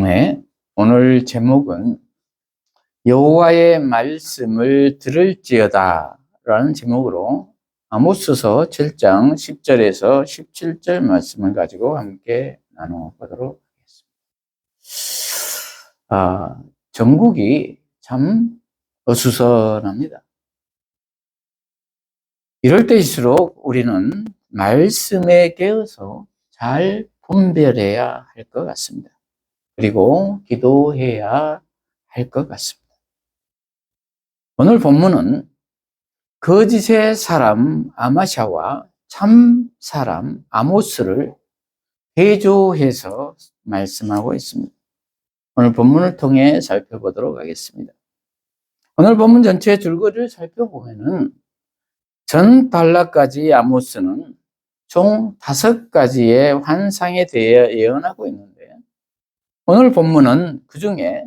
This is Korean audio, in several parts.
네, 오늘 제목은 여호와의 말씀을 들을지어다 라는 제목으로 아모스서 7장 10절에서 17절 말씀을 가지고 함께 나눠보도록 하겠습니다. 아, 전국이 참 어수선합니다. 이럴 때일수록 우리는 말씀에 깨어서 잘 분별해야 할 것 같습니다. 그리고 기도해야 할 것 같습니다. 오늘 본문은 거짓의 사람 아마샤와 참 사람 아모스를 대조해서 말씀하고 있습니다. 오늘 본문을 통해 살펴보도록 하겠습니다. 오늘 본문 전체 줄거리를 살펴보면은 전 단락까지 아모스는 총 다섯 가지의 환상에 대해 예언하고 있는데 오늘 본문은 그 중에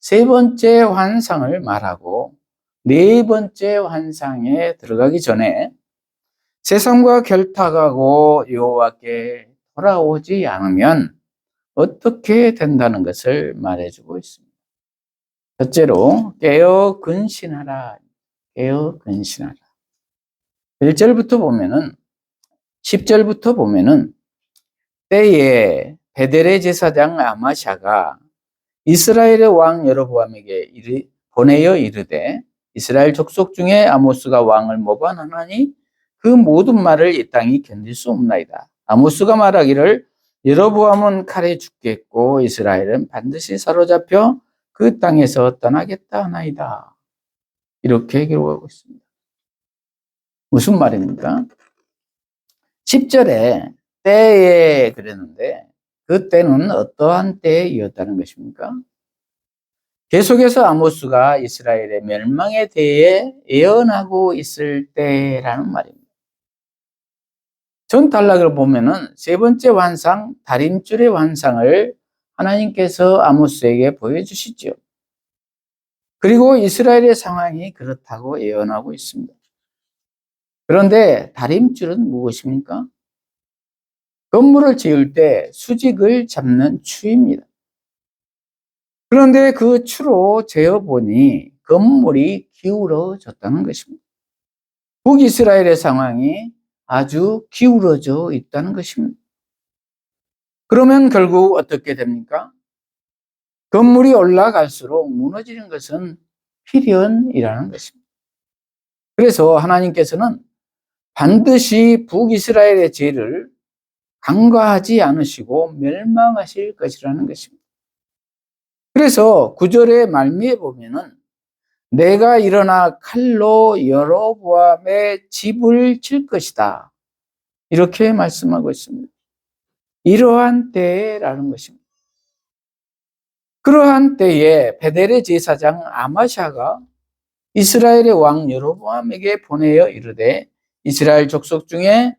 세 번째 환상을 말하고 네 번째 환상에 들어가기 전에 세상과 결탁하고 여호와께 돌아오지 않으면 어떻게 된다는 것을 말해주고 있습니다. 첫째로 깨어 근신하라. 깨어 근신하라. 1절부터 보면은 10절부터 보면은 때에 베델의 제사장 아마샤가 이스라엘의 왕 여로보암에게 이르, 보내어 이르되 이스라엘 족속 중에 아모스가 왕을 모반하나니 그 모든 말을 이 땅이 견딜 수 없나이다. 아모스가 말하기를 여로보암은 칼에 죽겠고 이스라엘은 반드시 사로잡혀 그 땅에서 떠나겠다 하나이다. 이렇게 기록하고 있습니다. 무슨 말입니까? 10절에 때에 그랬는데 그 때는 어떠한 때이었다는 것입니까? 계속해서 아모스가 이스라엘의 멸망에 대해 예언하고 있을 때라는 말입니다. 전 단락을 보면은 세 번째 환상, 다림줄의 환상을 하나님께서 아모스에게 보여주시죠. 그리고 이스라엘의 상황이 그렇다고 예언하고 있습니다. 그런데 다림줄은 무엇입니까? 건물을 지을 때 수직을 잡는 추입니다. 그런데 그 추로 재어보니 건물이 기울어졌다는 것입니다. 북이스라엘의 상황이 아주 기울어져 있다는 것입니다. 그러면 결국 어떻게 됩니까? 건물이 올라갈수록 무너지는 것은 필연이라는 것입니다. 그래서 하나님께서는 반드시 북이스라엘의 죄를 간과하지 않으시고 멸망하실 것이라는 것입니다. 그래서 구절의 말미에 보면은 내가 일어나 칼로 여로보암의 집을 칠 것이다. 이렇게 말씀하고 있습니다. 이러한 때라는 것입니다. 그러한 때에 베델의 제사장 아마샤가 이스라엘의 왕 여로보암에게 보내어 이르되 이스라엘 족속 중에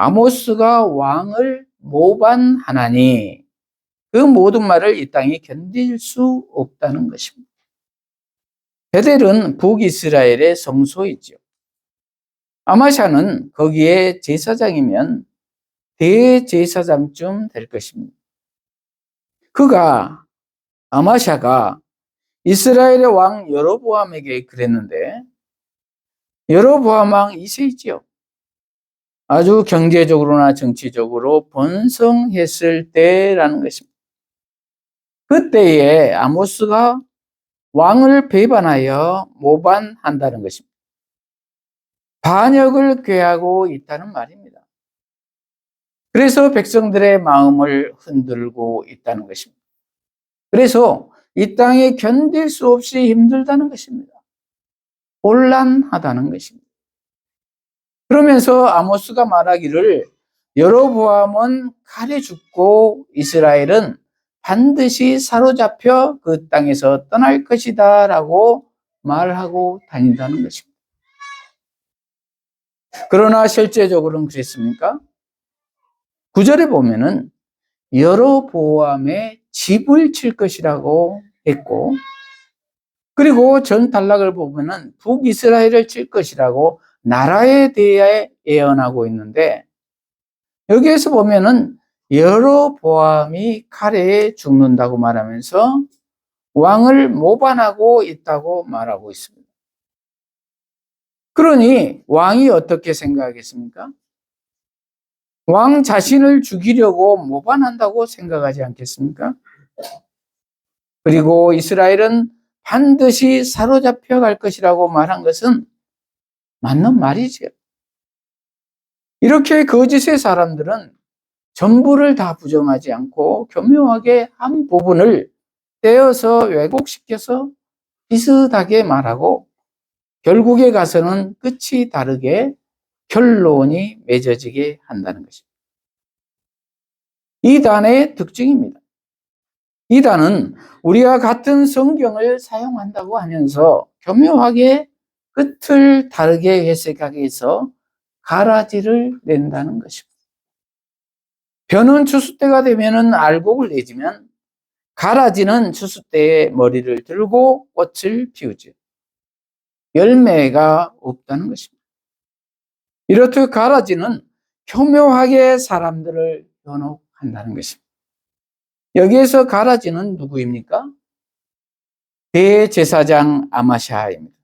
아모스가 왕을 모반하나니 그 모든 말을 이 땅이 견딜 수 없다는 것입니다. 베델은 북이스라엘의 성소이죠. 아마샤는 거기에 제사장이면 대제사장쯤 될 것입니다. 그가 아마샤가 이스라엘의 왕 여로보암에게 그랬는데 여로보암 왕 2세이지요. 아주 경제적으로나 정치적으로 번성했을 때라는 것입니다. 그때에 아모스가 왕을 배반하여 모반한다는 것입니다. 반역을 괴하고 있다는 말입니다. 그래서 백성들의 마음을 흔들고 있다는 것입니다. 그래서 이 땅에 견딜 수 없이 힘들다는 것입니다. 곤란하다는 것입니다. 그러면서 아모스가 말하기를 여로보암은 칼에 죽고 이스라엘은 반드시 사로잡혀 그 땅에서 떠날 것이다 라고 말하고 다닌다는 것입니다. 그러나 실제적으로는 그랬습니까? 구절에 보면은 여로보암의 집을 칠 것이라고 했고 그리고 전 단락을 보면은 북이스라엘을 칠 것이라고 나라에 대해 예언하고 있는데 여기에서 보면은 여러 보암이 칼에 죽는다고 말하면서 왕을 모반하고 있다고 말하고 있습니다. 그러니 왕이 어떻게 생각하겠습니까? 왕 자신을 죽이려고 모반한다고 생각하지 않겠습니까? 그리고 이스라엘은 반드시 사로잡혀 갈 것이라고 말한 것은 맞는 말이지요. 이렇게 거짓의 사람들은 전부를 다 부정하지 않고 교묘하게 한 부분을 떼어서 왜곡시켜서 비슷하게 말하고 결국에 가서는 끝이 다르게 결론이 맺어지게 한다는 것입니다. 이단의 특징입니다. 이단은 우리와 같은 성경을 사용한다고 하면서 교묘하게 끝을 다르게 해석하기 위해서 가라지를 낸다는 것입니다. 벼는 추수 때가 되면은 알곡을 내지면 가라지는 추수 때에 머리를 들고 꽃을 피우죠. 열매가 없다는 것입니다. 이렇듯 가라지는 교묘하게 사람들을 현혹한다는 것입니다. 여기에서 가라지는 누구입니까? 대제사장 아마샤입니다.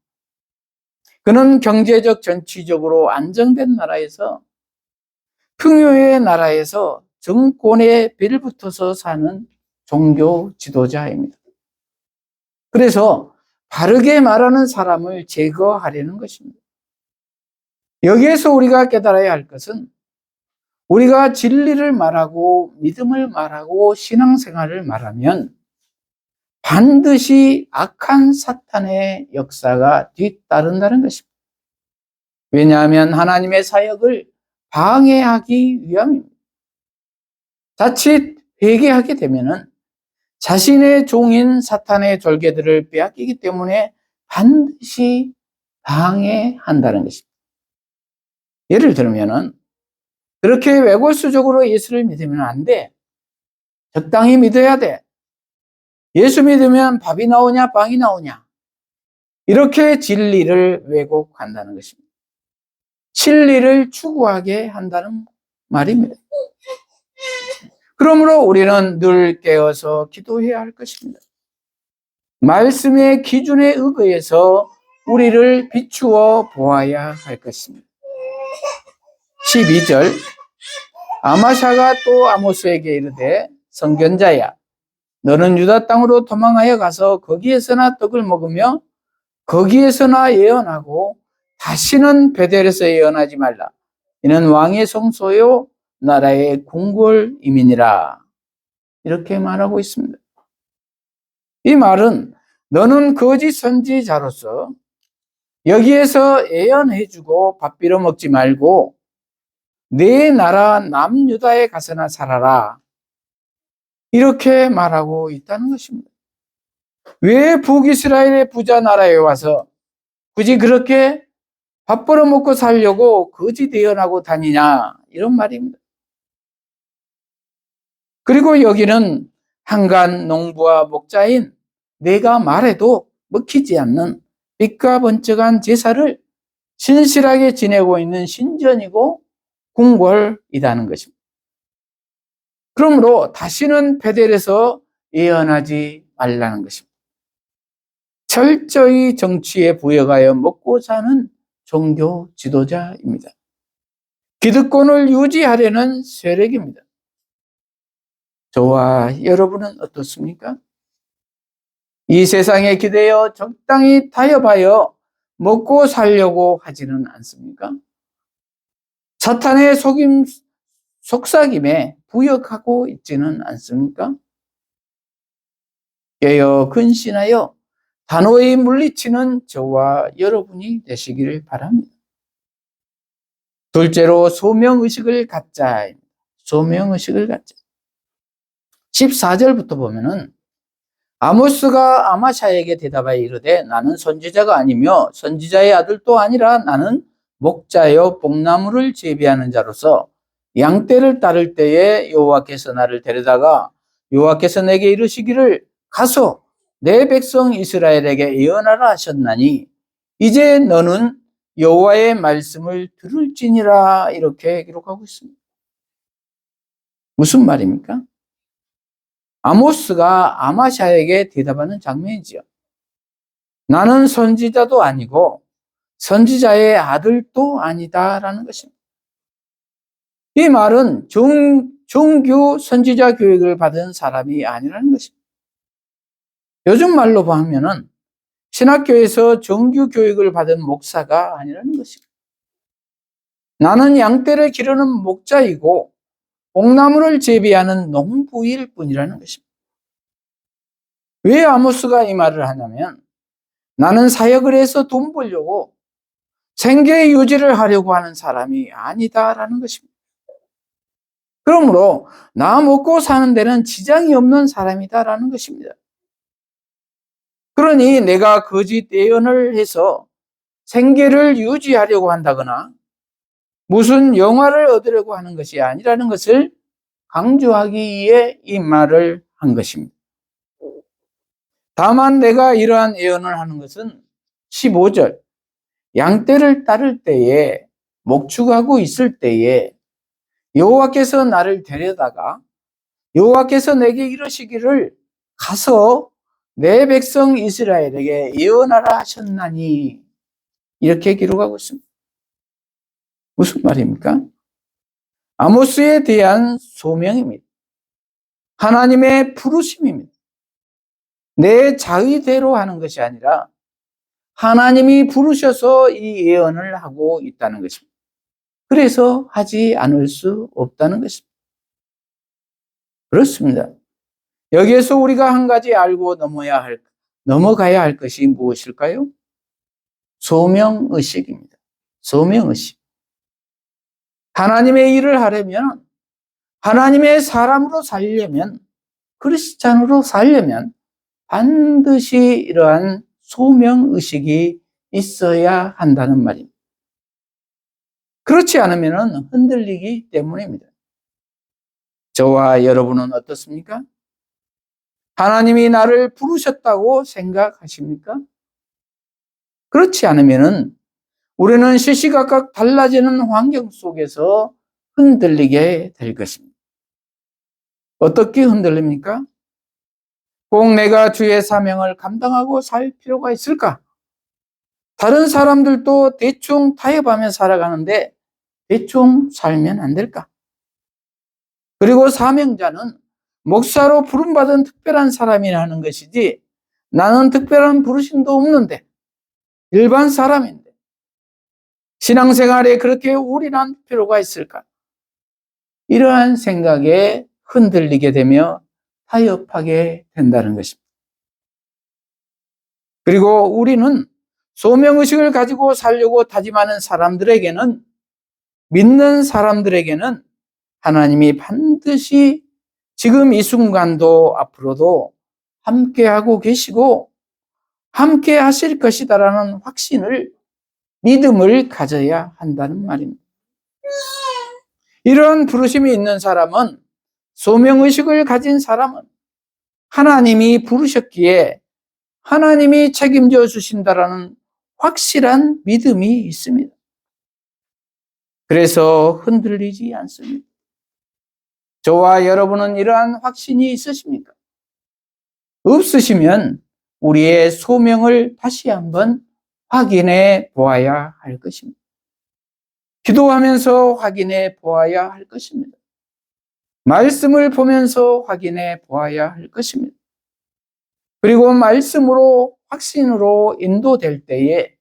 그는 경제적 정치적으로 안정된 나라에서 풍요의 나라에서 정권에 빌붙어서 사는 종교 지도자입니다. 그래서 바르게 말하는 사람을 제거하려는 것입니다. 여기에서 우리가 깨달아야 할 것은 우리가 진리를 말하고 믿음을 말하고 신앙생활을 말하면 반드시 악한 사탄의 역사가 뒤따른다는 것입니다. 왜냐하면 하나님의 사역을 방해하기 위함입니다. 자칫 회개하게 되면은 자신의 종인 사탄의 졸개들을 빼앗기기 때문에 반드시 방해한다는 것입니다. 예를 들면은 그렇게 외골수적으로 예수를 믿으면 안 돼. 적당히 믿어야 돼. 예수 믿으면 밥이 나오냐, 빵이 나오냐. 이렇게 진리를 왜곡한다는 것입니다. 진리를 추구하게 한다는 말입니다. 그러므로 우리는 늘 깨어서 기도해야 할 것입니다. 말씀의 기준에 의거해서 우리를 비추어 보아야 할 것입니다. 12절 아마샤가 또 아모스에게 이르되 성견자야 너는 유다 땅으로 도망하여 가서 거기에서나 떡을 먹으며 거기에서나 예언하고 다시는 베델에서 예언하지 말라 이는 왕의 성소요 나라의 궁궐 이민이라 이렇게 말하고 있습니다. 이 말은 너는 거짓 선지자로서 여기에서 예언해주고 밥 빌어 먹지 말고 내 나라 남유다에 가서나 살아라. 이렇게 말하고 있다는 것입니다. 왜 북이스라엘의 부자 나라에 와서 굳이 그렇게 밥 벌어 먹고 살려고 거짓 예언하고 다니냐 이런 말입니다. 그리고 여기는 한간 농부와 목자인 내가 말해도 먹히지 않는 빛과 번쩍한 제사를 신실하게 지내고 있는 신전이고 궁궐이라는 것입니다. 그러므로 다시는 베델에서 예언하지 말라는 것입니다. 철저히 정치에 부여가여 먹고 사는 종교 지도자입니다. 기득권을 유지하려는 세력입니다. 저와 여러분은 어떻습니까? 이 세상에 기대어 적당히 타협하여 먹고 살려고 하지는 않습니까? 사탄의 속임, 속삭임에 부역하고 있지는 않습니까? 깨어 근신하여 단호히 물리치는 저와 여러분이 되시기를 바랍니다. 둘째로 소명의식을 갖자. 소명의식을 갖자. 14절부터 보면은 아모스가 아마샤에게 대답하여 이르되 나는 선지자가 아니며 선지자의 아들도 아니라 나는 목자여 복나무를 재배하는 자로서 양떼를 따를 때에 여호와께서 나를 데려다가 여호와께서 내게 이르시기를 가서 내 백성 이스라엘에게 예언하라 하셨나니 이제 너는 여호와의 말씀을 들을지니라 이렇게 기록하고 있습니다. 무슨 말입니까? 아모스가 아마샤에게 대답하는 장면이지요. 나는 선지자도 아니고 선지자의 아들도 아니다라는 것입니다. 이 말은 정, 정규 선지자 교육을 받은 사람이 아니라는 것입니다. 요즘 말로 보면은 신학교에서 정규 교육을 받은 목사가 아니라는 것입니다. 나는 양떼를 기르는 목자이고 옥나무를 재배하는 농부일 뿐이라는 것입니다. 왜 아모스가 이 말을 하냐면 나는 사역을 해서 돈 벌려고 생계 유지를 하려고 하는 사람이 아니다라는 것입니다. 그러므로 나 먹고 사는 데는 지장이 없는 사람이다라는 것입니다. 그러니 내가 거짓 예언을 해서 생계를 유지하려고 한다거나 무슨 영화를 얻으려고 하는 것이 아니라는 것을 강조하기 위해 이 말을 한 것입니다. 다만 내가 이러한 예언을 하는 것은 15절 양떼를 따를 때에 목축하고 있을 때에 여호와께서 나를 데려다가 여호와께서 내게 이러시기를 가서 내 백성 이스라엘에게 예언하라 하셨나니 이렇게 기록하고 있습니다. 무슨 말입니까? 아모스에 대한 소명입니다. 하나님의 부르심입니다. 내 자의대로 하는 것이 아니라 하나님이 부르셔서 이 예언을 하고 있다는 것입니다. 그래서 하지 않을 수 없다는 것입니다. 그렇습니다. 여기에서 우리가 한 가지 알고 넘어야 할, 넘어가야 할 것이 무엇일까요? 소명의식입니다. 소명의식. 하나님의 일을 하려면, 하나님의 사람으로 살려면, 크리스찬으로 살려면 반드시 이러한 소명의식이 있어야 한다는 말입니다. 그렇지 않으면 흔들리기 때문입니다. 저와 여러분은 어떻습니까? 하나님이 나를 부르셨다고 생각하십니까? 그렇지 않으면 우리는 시시각각 달라지는 환경 속에서 흔들리게 될 것입니다. 어떻게 흔들립니까? 꼭 내가 주의 사명을 감당하고 살 필요가 있을까? 다른 사람들도 대충 타협하며 살아가는데 대충 살면 안 될까? 그리고 사명자는 목사로 부름받은 특별한 사람이라는 것이지 나는 특별한 부르심도 없는데 일반 사람인데 신앙생활에 그렇게 올인한 필요가 있을까? 이러한 생각에 흔들리게 되며 타협하게 된다는 것입니다. 그리고 우리는 소명의식을 가지고 살려고 다짐하는 사람들에게는 믿는 사람들에게는 하나님이 반드시 지금 이 순간도 앞으로도 함께하고 계시고 함께 하실 것이다라는 확신을 믿음을 가져야 한다는 말입니다. 이런 부르심이 있는 사람은 소명의식을 가진 사람은 하나님이 부르셨기에 하나님이 책임져 주신다라는 확실한 믿음이 있습니다. 그래서 흔들리지 않습니다. 저와 여러분은 이러한 확신이 있으십니까? 없으시면 우리의 소명을 다시 한번 확인해 보아야 할 것입니다. 기도하면서 확인해 보아야 할 것입니다. 말씀을 보면서 확인해 보아야 할 것입니다. 그리고 말씀으로 확신으로 인도될 때에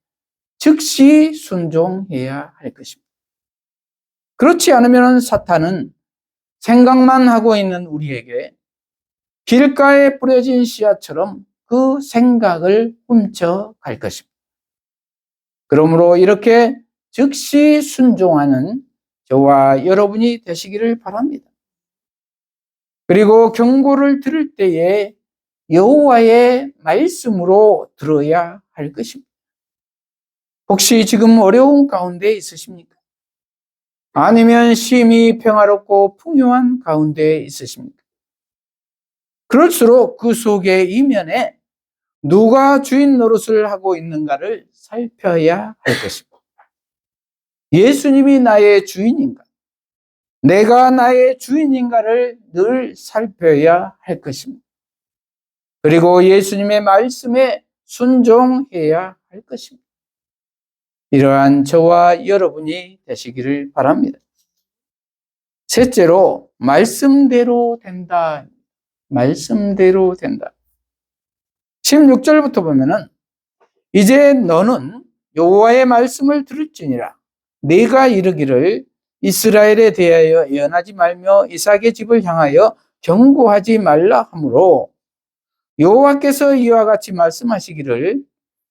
즉시 순종해야 할 것입니다. 그렇지 않으면 사탄은 생각만 하고 있는 우리에게 길가에 뿌려진 씨앗처럼 그 생각을 훔쳐갈 것입니다. 그러므로 이렇게 즉시 순종하는 저와 여러분이 되시기를 바랍니다. 그리고 경고를 들을 때에 여호와의 말씀으로 들어야 할 것입니다. 혹시 지금 어려운 가운데 있으십니까? 아니면 심히 평화롭고 풍요한 가운데 있으십니까? 그럴수록 그 속의 이면에 누가 주인 노릇을 하고 있는가를 살펴야 할 것입니다. 예수님이 나의 주인인가? 내가 나의 주인인가를 늘 살펴야 할 것입니다. 그리고 예수님의 말씀에 순종해야 할 것입니다. 이러한 저와 여러분이 되시기를 바랍니다. 셋째로, 말씀대로 된다. 말씀대로 된다. 16절부터 보면은, 이제 너는 여호와의 말씀을 들을지니라. 내가 이르기를 이스라엘에 대하여 예언하지 말며 이삭의 집을 향하여 경고하지 말라 하므로 여호와께서 이와 같이 말씀하시기를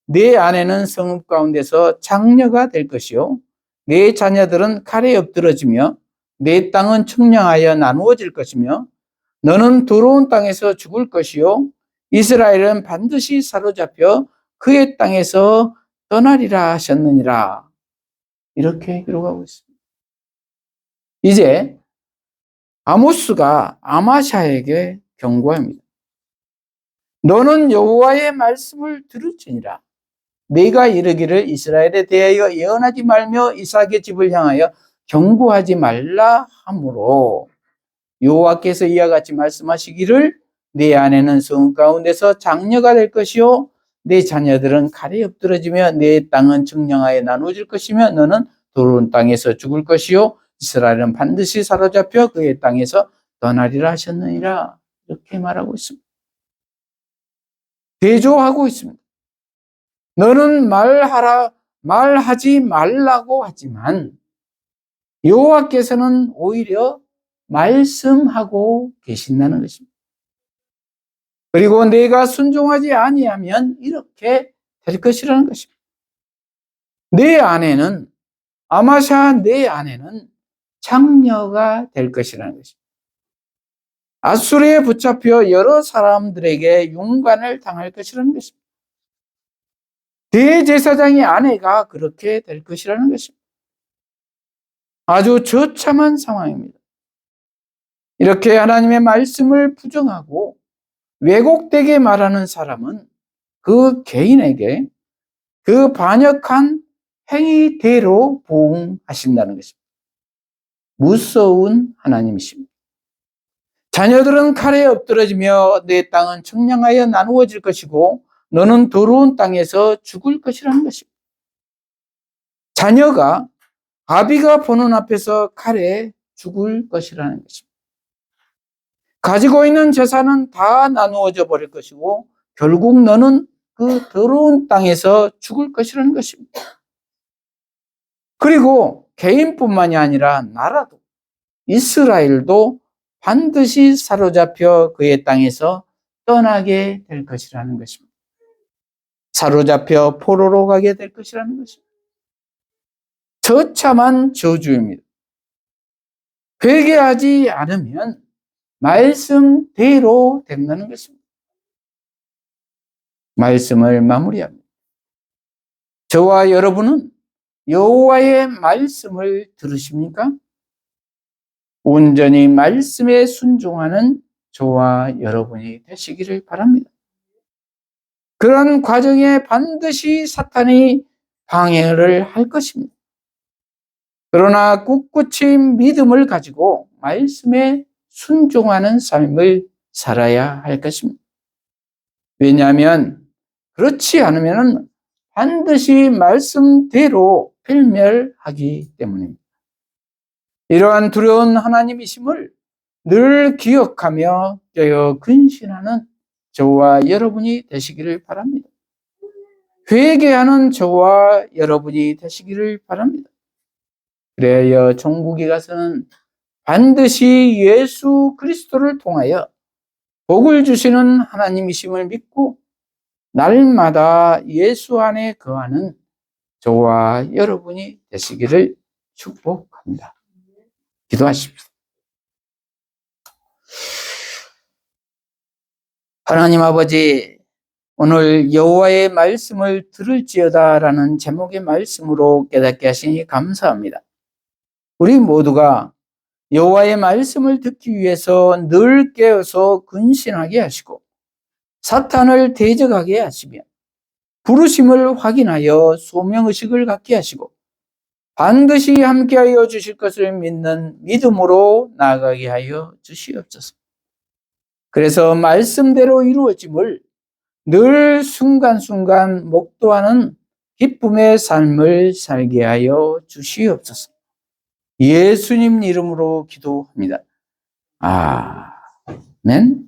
내 아내는 성읍 가운데서 장녀가 될 것이요 내 자녀들은 칼에 엎드러지며 내 땅은 측량하여 나누어질 것이며 너는 더러운 땅에서 죽을 것이요 이스라엘은 반드시 사로잡혀 그의 땅에서 떠나리라 하셨느니라 이렇게 기록하고 있습니다. 이제 아모스가 아마샤에게 경고합니다. 너는 여호와의 말씀을 들을지니라. 내가 이르기를 이스라엘에 대하여 예언하지 말며 이삭의 집을 향하여 경고하지 말라 하므로 여호와께서 이와 같이 말씀하시기를 내 아내는 성 가운데서 장녀가 될 것이요 내 자녀들은 칼에 엎드러지며 내 땅은 증량하여 나누어질 것이며 너는 더러운 땅에서 죽을 것이요 이스라엘은 반드시 사로잡혀 그의 땅에서 떠나리라 하셨느니라 이렇게 말하고 있습니다. 대조하고 있습니다. 너는 말하라 말하지 말라고 하지만 여호와께서는 오히려 말씀하고 계신다는 것입니다. 그리고 내가 순종하지 아니하면 이렇게 될 것이라는 것입니다. 내 아내는 아마샤 내 아내는 장녀가 될 것이라는 것입니다. 아수르에 붙잡혀 여러 사람들에게 용관을 당할 것이라는 것입니다. 대제사장의 아내가 그렇게 될 것이라는 것입니다. 아주 처참한 상황입니다. 이렇게 하나님의 말씀을 부정하고 왜곡되게 말하는 사람은 그 개인에게 그 반역한 행위대로 보응하신다는 것입니다. 무서운 하나님이십니다. 자녀들은 칼에 엎드러지며 내 땅은 청량하여 나누어질 것이고 너는 더러운 땅에서 죽을 것이라는 것입니다. 자녀가 아비가 보는 앞에서 칼에 죽을 것이라는 것입니다. 가지고 있는 재산은 다 나누어져 버릴 것이고 결국 너는 그 더러운 땅에서 죽을 것이라는 것입니다. 그리고 개인뿐만이 아니라 나라도 이스라엘도 반드시 사로잡혀 그의 땅에서 떠나게 될 것이라는 것입니다. 사로잡혀 포로로 가게 될 것이라는 것입니다. 처참한 저주입니다. 회개하지 않으면 말씀대로 된다는 것입니다. 말씀을 마무리합니다. 저와 여러분은 여호와의 말씀을 들으십니까? 온전히 말씀에 순종하는 저와 여러분이 되시기를 바랍니다. 그런 과정에 반드시 사탄이 방해를 할 것입니다. 그러나 꿋꿋이 믿음을 가지고 말씀에 순종하는 삶을 살아야 할 것입니다. 왜냐하면 그렇지 않으면 반드시 말씀대로 필멸하기 때문입니다. 이러한 두려운 하나님이심을 늘 기억하며 깨어 근신하는 저와 여러분이 되시기를 바랍니다. 회개하는 저와 여러분이 되시기를 바랍니다. 그래야 종국에 가서는 반드시 예수 그리스도를 통하여 복을 주시는 하나님이심을 믿고 날마다 예수 안에 거하는 저와 여러분이 되시기를 축복합니다. 기도하십시오. 하나님 아버지, 오늘 여호와의 말씀을 들을지어다라는 제목의 말씀으로 깨닫게 하시니 감사합니다. 우리 모두가 여호와의 말씀을 듣기 위해서 늘 깨어서 근신하게 하시고 사탄을 대적하게 하시며 부르심을 확인하여 소명의식을 갖게 하시고 반드시 함께하여 주실 것을 믿는 믿음으로 나아가게 하여 주시옵소서. 그래서 말씀대로 이루어짐을 늘 순간순간 목도하는 기쁨의 삶을 살게 하여 주시옵소서. 예수님 이름으로 기도합니다. 아멘.